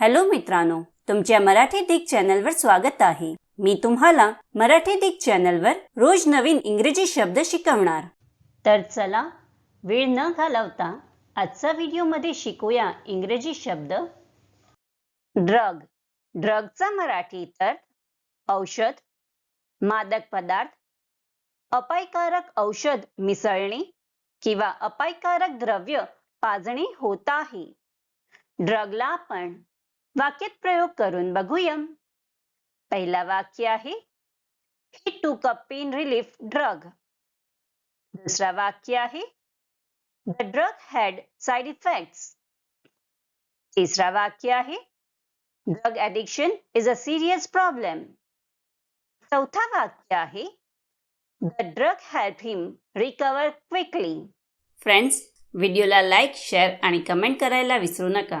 Hello मित्रांनो तुमच्या मराठी दिग चॅनलवर स्वागत आहे. मी तुम्हाला मराठी दिग चॅनलवर रोज नवीन इंग्रजी शब्द शिकवणार. तर चला वेळ न घालवता आजचा व्हिडिओमध्ये शिकूया इंग्रजी शब्द. ड्रग. ड्रगचा मराठी तर औषध मादक पदार्थ अपायकारक औषध मिसळणे किंवा अपायकारक द्रव्य पाजणे होत आहे. ड्रगला आपण वाक्यात प्रयोग करून बघूया. पहिला वाक्य आहे ही टूक अ पेन रिलीफ ड्रग दुसरा वाक्य आहे the drug had side effects तिसरा वाक्य आहे drug addiction is a serious problem चौथा वाक्य आहे the drug help him recover quickly friends व्हिडिओला लाईक शेअर आणि कमेंट करायला विसरू नका.